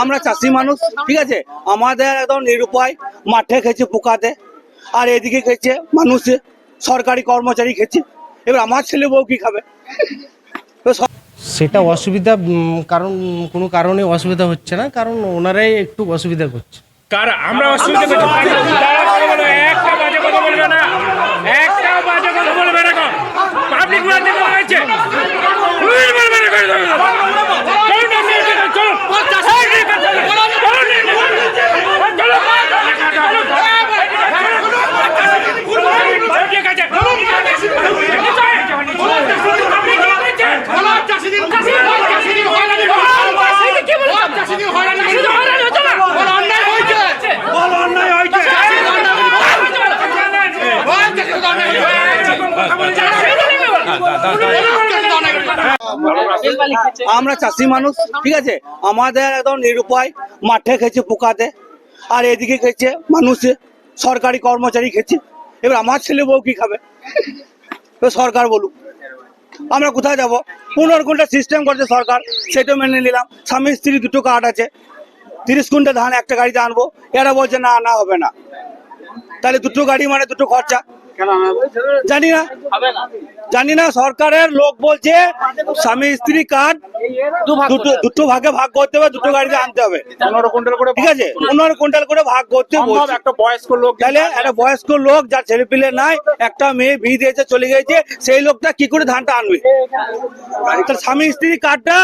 আমরা চাষি মানুষ ঠিক আছে? আমাদের একদম নিরুপায় মাঠে খেয়েছে পোকাতে আর এদিকে খেয়েছে মানুষ সরকারি কর্মচারী খেয়েছে। এবার আমার ছেলে বউ কি খাবে? সেটা অসুবিধা কারণ কোনো কারণে অসুবিধা হচ্ছে না কারণ ওনারাই একটু অসুবিধা করছে। কার? আমরা অসুবিধা করছি। একটা বাজে কথা বলবে না। একটা বাজে কথা বলবে না পাবলিক বাজে কথা হয়েছে ভুল বলবে না করে দেবে। চলো না, নিয়ে চলো, চলো। এই নিয়ে চলো, চলো, নিয়ে চলো। চলো। ঠিক আছে। বলো, অন্যায় হয়েছে। আমরা চাষি মানুষ ঠিক আছে? আমাদের একদম নিরুপায় মাঠে খেয়েছে পোকাতে আর এদিকে খেয়েছে মানুষ সরকারি কর্মচারী খেয়েছে। এবার আমার ছেলে বউ কি খাবে? সরকার বলুক। আমরা কোথায় যাব? পনেরো কুইন্টাল সিস্টেম করছে সরকার সেটা মেনে নিলাম। স্বামী স্ত্রী দুটো কার্ড আছে। তিরিশ কুইন্টাল ধান একটা গাড়িতে আনব। এরা বলছে না না হবে না। তাহলে দুটো গাড়ি মানে দুটো খরচা। জানি না। জানি না সরকারের লোক বলছে স্বামী স্ত্রী কার্ড দুটো ভাগে ভাগ করতে হবে দুটো গাড়িতে আনতে হবে। পনেরো কুইন্টাল করে ঠিক আছে? পনেরো কুইন্টাল করে ভাগ করতে একটা বয়স্ক লোক তাহলে একটা বয়স্ক লোক যার ছেলে পিলে নাই একটা মেয়ে বিয়ে দিয়েছে চলে গেছে সেই লোকটা কি করে ধানটা আনবে? তার স্বামী স্ত্রী কার্ডটা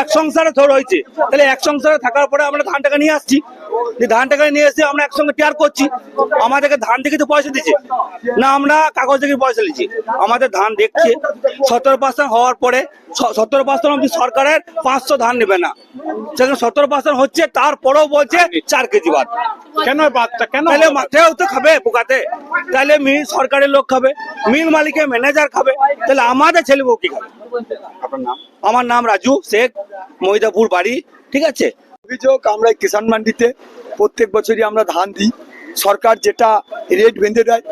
এক সংসারে ধর হয়েছে। তাহলে এক সংসারে থাকার পরে আমরা ধানটাকে নিয়ে আসছি। যে ধানটাকে নিয়ে এসে আমরা একসঙ্গে টেয়ার করছি। আমাদেরকে ধান থেকে তো পয়সা দিচ্ছে। না আমরা কাগজ থেকে পয়সা নিচ্ছি আমাদের ধান দেখছে। সতেরো পার্সেন্ট হওয়ার পরে সতেরো পার্সেন্ট অব্দি সরকারের পাঁচশো ধান নেবে না। সেখানে সতেরো পার্সেন্ট হচ্ছে তারপরেও বলছে চার কেজি বাদ কেন কেন তাহলে মাঠেও তো খাবে পোকাতে। তাহলে মিল সরকারের লোক খাবে মিল মালিকের ম্যানেজার খাবে। তাহলে আমাদের ছেলে বউ কি খাবে? আমার নাম রাজু শেখ মহিদাপুর বাড়ি। ঠিক আছে? অভিযোগ আমরা কিষাণ মান্ডিতে প্রত্যেক বছরই আমরা ধান দিই। সরকার যেটা রেট বেঁধে দেয়,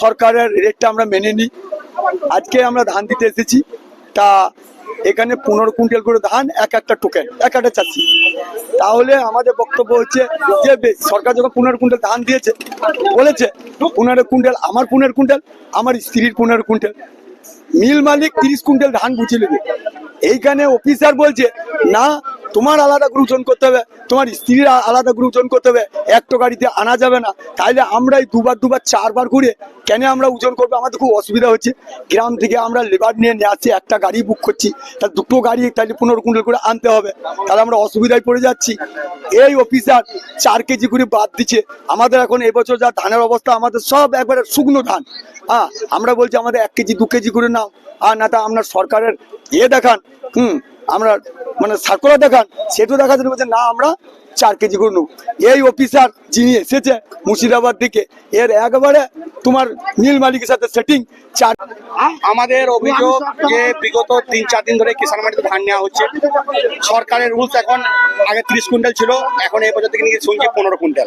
সরকারের রেটটা আমরা মেনে নিই। আজকে আমরা ধান দিতে এসেছি, তা এখানে পনেরো কুইন্টাল করে ধান, এক একটা টোকেন এক একটা চাষি। তাহলে আমাদের বক্তব্য হচ্ছে যে সরকার যখন পনেরো কুইন্টাল ধান দিয়েছে, বলেছে, পনেরো কুইন্টাল আমার পনেরো কুইন্টাল, আমার স্ত্রীর পনেরো কুইন্টাল। মিল মালিক তিরিশ কুইন্টাল ধান বুঝে নেবে। এইখানে অফিসার বলছে, না তোমার আলাদা করে ওজন করতে হবে, তোমার স্ত্রীর আলাদা করে ওজন করতে হবে একটা গাড়িতে আনা যাবে না। তাইলে আমরা এই দুবার দুবার চারবার ঘুরে কেন আমরা ওজন করব? আমাদের খুব অসুবিধা হচ্ছে। গ্রাম থেকে আমরা লেবার নিয়ে নিয়ে আসছি, একটা গাড়ি বুক করছি। তা দুটো গাড়ি তাহলে পনেরো কুইন্টাল করে আনতে হবে। তাহলে আমরা অসুবিধায় পড়ে যাচ্ছি। এই অফিসার চার কেজি করে বাদ দিচ্ছে। আমাদের এখন এবছর যা ধানের অবস্থা, আমাদের সব একবারে শুকনো ধান। হ্যাঁ আমরা বলছি আমাদের এক কেজি, দু কেজি করে নাও। আর না তা আপনার সরকারের ইয়ে দেখান। হুম আমরা মানে সার্কুলার দেখান সেটু দেখা যাবে না আমরা চার কেজি করে নেব। এই অফিসার যিনি এসেছে মুর্শিদাবাদ থেকে এর একবারে তোমার নীল মালিকের সাথে সেটিং চার আমাদের অভিযোগ যে বিগত তিন, চার দিন ধরে কিষাণ মাটিতে ধান নেওয়া হচ্ছে। সরকারের রুলস এখন আগে ত্রিশ কুইন্টাল ছিল, এখন এই বছর থেকে নাকি শুনছি পনেরো কুইন্টাল।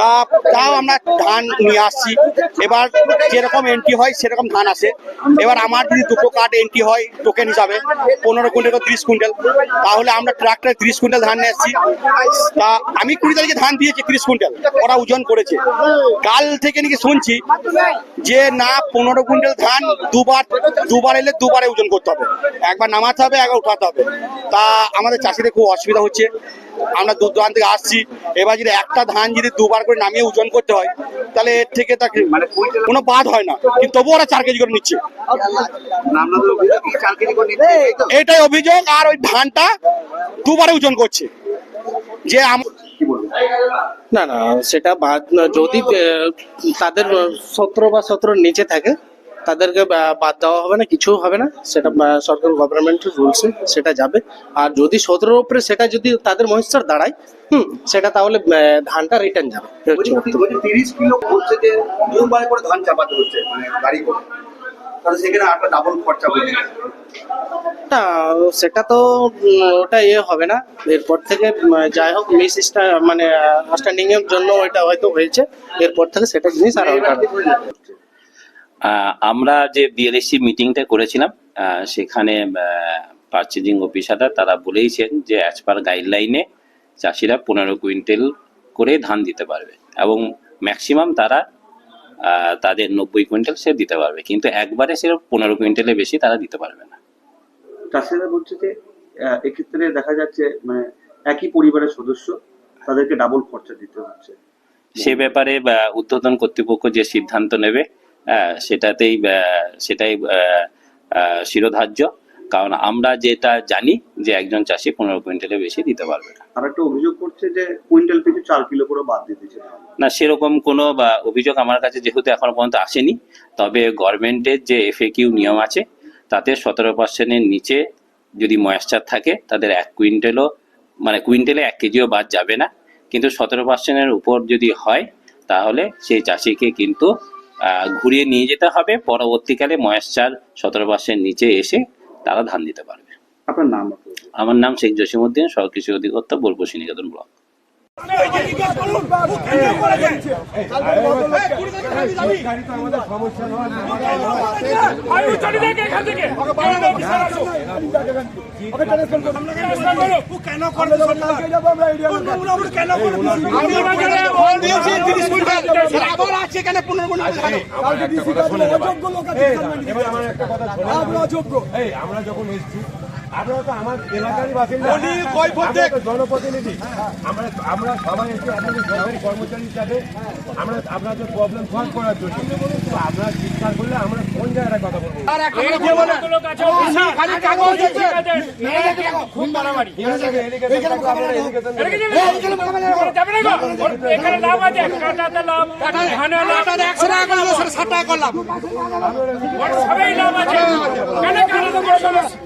তা, তাও আমরা ধান নিয়ে আসছি। এবার যেরকম এন্ট্রি হয়, সেরকম ধান আসে। এবার আমার যদি দুটো কার্ড এন্ট্রি হয় টোকেন হিসাবে, পনেরো কুইন্টাল ত্রিশ কুইন্টাল। তাহলে আমরা ট্রাক্টরে ত্রিশ কুইন্টাল ধান নিয়ে এসেছি তা আমি কুড়ি তারিখে ধান দিয়েছি ত্রিশ কুইন্টাল। ওরা ওজন করেছে। কাল থেকে নাকি শুনছি যে না পনেরো কুইন্টাল ধান দুবার দুবার এলে দুবারে ওজন করতে হবে। একবার নামাতে হবে একবার উঠাতে হবে। তা আমাদের চাষিদের খুব অসুবিধা হচ্ছে। আমরা দূর দূরান্ত থেকে আসছি। এবার যদি একটা ধান যদি দুবার করে নামিয়ে ওজন করতে হয় তাহলে এর থেকে তাকে মানে কোনো বাদ হয় না। কিন্তু তবুও ওরা চার কেজি করে নিচ্ছে? এটাই অভিযোগ আর ওই ধানটা দুবারে ওজন করছে। যে না না সেটা বাদ যদি তাদের সতেরো বা সতেরোর নিচে থাকে তাদেরকে বাদ দেওয়া হবে না কিছু হবে না। সেটা সরকার গভর্নমেন্টের রুলসে সেটা যাবে। আর যদি সতেরোর উপরে সেটা যদি তাদের মহিষার দাঁড়ায় হুম সেটা তাহলে ধানটা রিটার্ন যাবে। তিরিশ কিলো হচ্ছে যে করে ধান চাপাতে হচ্ছে মানে গাড়ি করে। তাহলে সেখানে একটা ডাবল খরচা পড়ে যাচ্ছে। না সেটা তো ওটা ইয়ে হবে না। এরপর থেকে যাই হোক মিস মানে আন্ডারস্ট্যান্ডিং এর জন্য এটা হয়তো হয়েছে। এরপর থেকে সেটা জিনিস আর হবে আমরা যে বিএলএসসি মিটিংটা করেছিলাম সেখানে পারচেজিং অফিসাররা তারা বলেইছেন যে অ্যাজ পার গাইডলাইনে চাষিরা পনেরো কুইন্টাল করে ধান দিতে পারবে। এবং ম্যাক্সিমাম তারা তাদের নব্বই কুইন্টাল সে দিতে পারবে। কিন্তু একবারে সে পনেরো কুইন্টালের বেশি তারা দিতে পারবে না। চাষিরা বলছে যে এক্ষেত্রে দেখা যাচ্ছে মানে একই পরিবারের সদস্য তাদেরকে ডাবল খরচা দিতে হচ্ছে। সে ব্যাপারে ঊর্ধ্বতন কর্তৃপক্ষ যে সিদ্ধান্ত নেবে সেটাতেই সেটাই শিরোধার্য। কারণ আমরা যেটা জানি যে একজন চাষি পনেরো কুইন্টালের বেশি দিতে পারবে না। আর একটা অভিযোগ করছে যে কুইন্টাল পিছু চার কিলো করে বাদ দিচ্ছে না সেরকম কোনো বা অভিযোগ আমার কাছে যেহেতু এখনও পর্যন্ত আসেনি তবে গভর্নমেন্টের যে এফএকিউ নিয়ম আছে তাতে সতেরো পার্সেন্টের নিচে যদি ময়েশ্চার থাকে তাদের এক কুইন্টালও মানে কুইন্টালে এক কেজিও বাদ যাবে না। কিন্তু সতেরো পার্সেন্টের উপর যদি হয় তাহলে সেই চাষিকে কিন্তু ঘুরিয়ে নিয়ে যেতে হবে। পরবর্তীকালে ময়েশ্চার সতেরো পার্সেন্ট নিচে এসে তারা ধান দিতে পারবে আপনার নাম আমার নাম শেখ জসিমউদ্দিন সহকৃষি অধিকর্তা বোলপুর নিকেতন ব্লক আয়ু চলে যাক এখান থেকে। বিশাল আসো। কেন করবে কেন করবে আমি বাজারে বল দিয়েছি 30 কুইন্টাল আবার আছে এখানে 15 কুইন্টাল এবার আমার একটা কথা শোনো আমরা যোগ্য এই আমরা যখন এসেছি আপনারা তো আমার এলাকারই বাসিন্দা। আমরা জনপ্রতিনিধি। আমরা আমরা সবাই এসে আপনাদের সরকারি কর্মচারী হিসাবে আমরা আপনাদের প্রবলেম সলভ করার জন্য। আপনারা চিৎকার করলে আমরা কোন জায়গায় কথা বলব? সবাই লাভ আছে।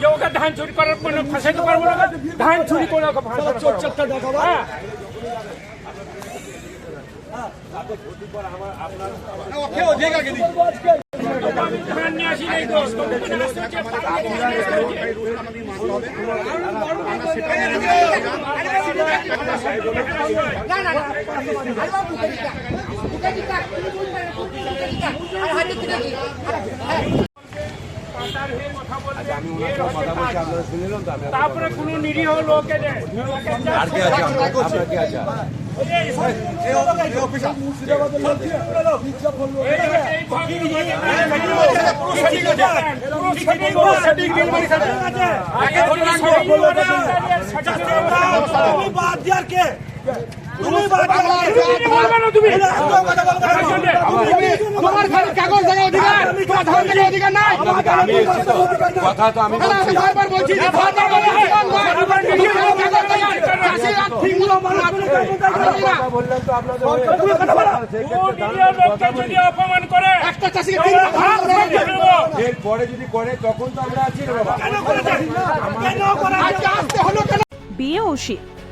যে ওকে ধান চুরি করার কোনো ফাঁসাইতে পারব না ধান চুরি করে ওকে ফাঁসাতে পারব। হ্যাঁ আমি ধান নিয়ে আসি নাই তো তুমি আসতে হয়ে কথা বলবে, এর হচ্ছে কাজ। আপনারা আমি কথা তো আমি বলছি। অপমান করে একটা চাষিকে এরপরে যদি করে তখন তো আমরা আছি বাবা। বিয়ে শীত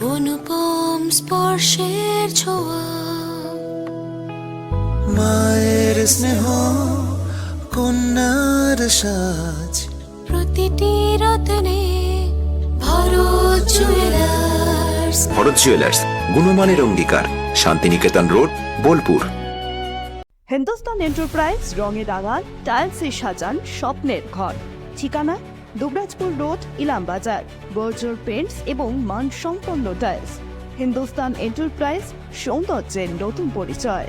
অনুপম স্পর্শের ছোঁয়া। মায়ের স্নেহ কন্যার সাজ। প্রতিটি রতনে ভরো জুয়েলার্স। ভরত জুয়েলার্স গুণমানের অঙ্গীকার শান্তিনিকেতন রোড বোলপুর। হিন্দুস্তান এন্টারপ্রাইজ রঙে রাঙান টাইলসে সাজান স্বপ্নের ঘর। ঠিকানা Dubrajpur road Ilambazar Berger paints এবং মানসম্পন্ন টাইলস। হিন্দুস্তান এন্টারপ্রাইজ সৌন্দর্যের নতুন পরিচয়।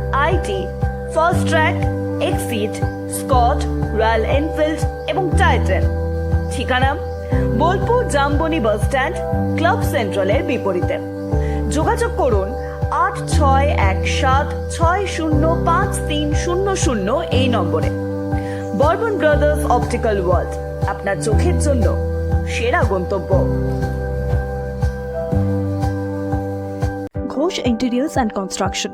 IT first track exit Scott royal Enfield এবং টাইটেন ঠিকানা? Bolpur Jambuni bus stand club সেন্ট্রালের বিপরীতে। যোগাযোগ করুন আট ছয় এক সাত ছয় শূন্য পাঁচ তিন শূন্য শূন্য এই নম্বরে। বর্মন ব্রাদার্স অপটিক্যাল ওয়ার্ল্ড, আপনার চোখের জন্য সেরা গন্তব্য। Ghosh interiors and construction.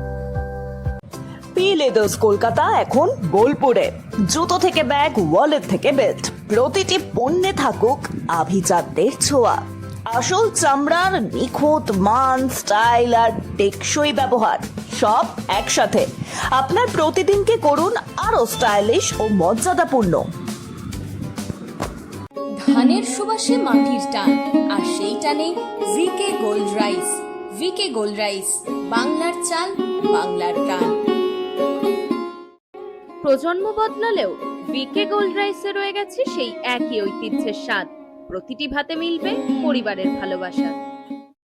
Leathers Kolkata এখন বোলপুরে। জুতো থেকে ব্যাগ ওয়ালেট থেকে বেল্ট প্রতিটি পণ্যে থাকুক আভিজাতদের ছোঁয়া। আসল চামড়ার নিখুঁত মান স্টাইল আর টেকসই ব্যবহার, সব একসাথে। আপনার প্রতিদিনকে করুন আরও স্টাইলিশ ও মর্যাদাপূর্ণ। ধানের সুবাসে মাটির টান, আর সেই টানে VK gold rice V K gold rice বাংলার চাল, বাংলার প্রাণ। প্রজন্ম বদলালেও বিকে গোল্ড রাইসে রয়ে গেছে সেই একই ঐতিহ্যের স্বাদ। প্রতিটি ভাতে মিলবে পরিবারের ভালোবাসা।